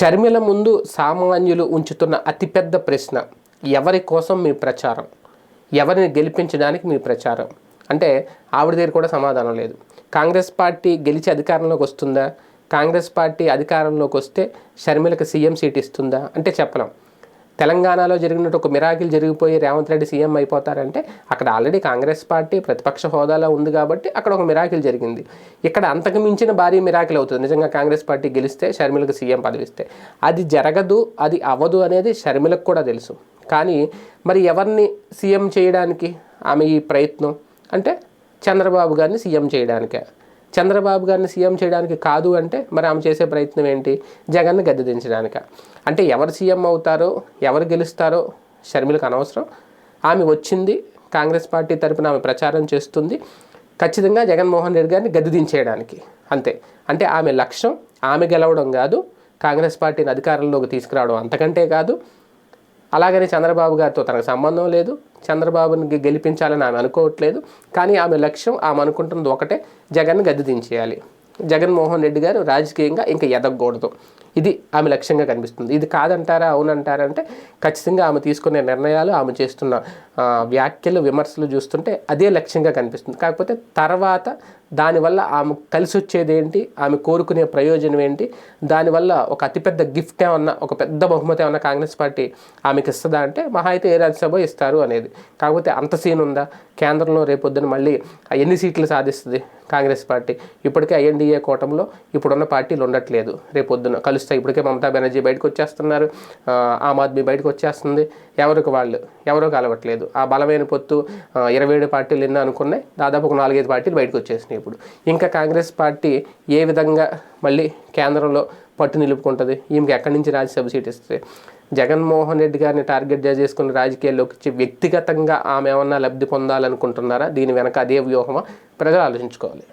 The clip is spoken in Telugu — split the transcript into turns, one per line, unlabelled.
షర్మిల ముందు సామాన్యులు ఉంచుతున్న అతిపెద్ద ప్రశ్న ఎవరి కోసం మీ ప్రచారం? ఎవరిని గెలిపించడానికి మీ ప్రచారం? అంటే ఆవిడ దగ్గర కూడా సమాధానం లేదు. కాంగ్రెస్ పార్టీ గెలిచి అధికారంలోకి వస్తుందా? కాంగ్రెస్ పార్టీ అధికారంలోకి వస్తే షర్మిలకు సీఎం సీట్ ఇస్తుందా? అంటే చెప్పలేం. తెలంగాణలో జరిగినట్టు ఒక మిరాకిల్ జరిగిపోయి రేవంత్ రెడ్డి సీఎం అయిపోతారంటే అక్కడ ఆల్రెడీ కాంగ్రెస్ పార్టీ ప్రతిపక్ష హోదాలో ఉంది కాబట్టి అక్కడ ఒక మిరాకిల్ జరిగింది. ఇక్కడ అంతకు మించిన భారీ మిరాకిల్ అవుతుంది. నిజంగా కాంగ్రెస్ పార్టీ గెలిస్తే షర్మిలకు సీఎం పదవిస్తే అది జరగదు అది అవ్వదు అనేది షర్మిలకు కూడా తెలుసు. కానీ మరి ఎవరిని సీఎం చేయడానికి ఆమె ఈ ప్రయత్నం? అంటే చంద్రబాబు గారిని సీఎం చేయడానికే. చంద్రబాబు గారిని సీఎం చేయడానికి కాదు అంటే మరి ఆమె చేసే ప్రయత్నం ఏంటి? జగన్ను గద్దెదించడానిక అంటే ఎవరు సీఎం అవుతారో ఎవరు గెలుస్తారో షర్మిలకు అనవసరం. ఆమె వచ్చింది కాంగ్రెస్ పార్టీ తరపున ఆమె ప్రచారం చేస్తుంది. ఖచ్చితంగా జగన్మోహన్ రెడ్డి గారిని గద్దెదించేయడానికి అంతే. అంటే ఆమె లక్ష్యం ఆమె గెలవడం కాదు కాంగ్రెస్ పార్టీని అధికారంలోకి తీసుకురావడం అంతకంటే కాదు. అలాగని చంద్రబాబు గారితో తనకు సంబంధం లేదు. చంద్రబాబుని గెలిపించాలని ఆమె అనుకోవట్లేదు. కానీ ఆమె లక్ష్యం ఆమె అనుకుంటున్నది ఒకటే జగన్ గద్దె దించేయాలి. జగన్మోహన్ రెడ్డి గారు రాజకీయంగా ఇంకా ఎదగకూడదు. ఇది ఆమె లక్ష్యంగా కనిపిస్తుంది. ఇది కాదంటారా అవునంటారా అంటే ఖచ్చితంగా ఆమె తీసుకునే నిర్ణయాలు ఆమె చేస్తున్న వ్యాఖ్యలు విమర్శలు చూస్తుంటే అదే లక్ష్యంగా కనిపిస్తుంది. కాకపోతే తర్వాత దానివల్ల ఆమె కలిసి వచ్చేది ఏంటి ఆమె కోరుకునే ప్రయోజనం ఏంటి దానివల్ల ఒక అతిపెద్ద గిఫ్ట్ ఏమన్నా ఒక పెద్ద బహుమతి ఏమన్నా కాంగ్రెస్ పార్టీ ఆమెకి ఇస్తుందా అంటే మహా అయితే ఏ రాజ్యసభ ఇస్తారు అనేది. కాకపోతే అంత సీన్ ఉందా? కేంద్రంలో రేపొద్దున మళ్ళీ ఎన్ని సీట్లు సాధిస్తుంది కాంగ్రెస్ పార్టీ? ఇప్పటికే ఐఎన్డీఏ కూటమిలో ఇప్పుడున్న పార్టీలు ఉండట్లేదు రేపొద్దున. కలుస్తాయి ఇప్పటికే మమతా బెనర్జీ బయటకు వచ్చేస్తున్నారు. ఆమ్ ఆద్మీ బయటకు వచ్చేస్తుంది. ఎవరికి వాళ్ళు? ఎవరో కలవట్లేదు. ఆ బలమైన పొత్తు ఇరవై ఏడు పార్టీలు ఎన్నో అనుకున్నాయి. దాదాపు ఒక నాలుగైదు పార్టీలు బయటకు వచ్చేసినాయి ఇప్పుడు. ఇంకా కాంగ్రెస్ పార్టీ ఏ విధంగా మళ్ళీ కేంద్రంలో పట్టు నిలుపుకుంటుంది? ఈమెకి ఎక్కడి నుంచి రాజ్యసభ సీట్ ఇస్తుంది? జగన్మోహన్ రెడ్డి గారిని టార్గెట్ చేసుకుని రాజకీయాల్లోకి వచ్చి వ్యక్తిగతంగా ఆమె ఏమన్నా లబ్ధి పొందాలనుకుంటున్నారా? దీని వెనక అదే వ్యూహమా? ప్రజలు ఆలోచించుకోవాలి.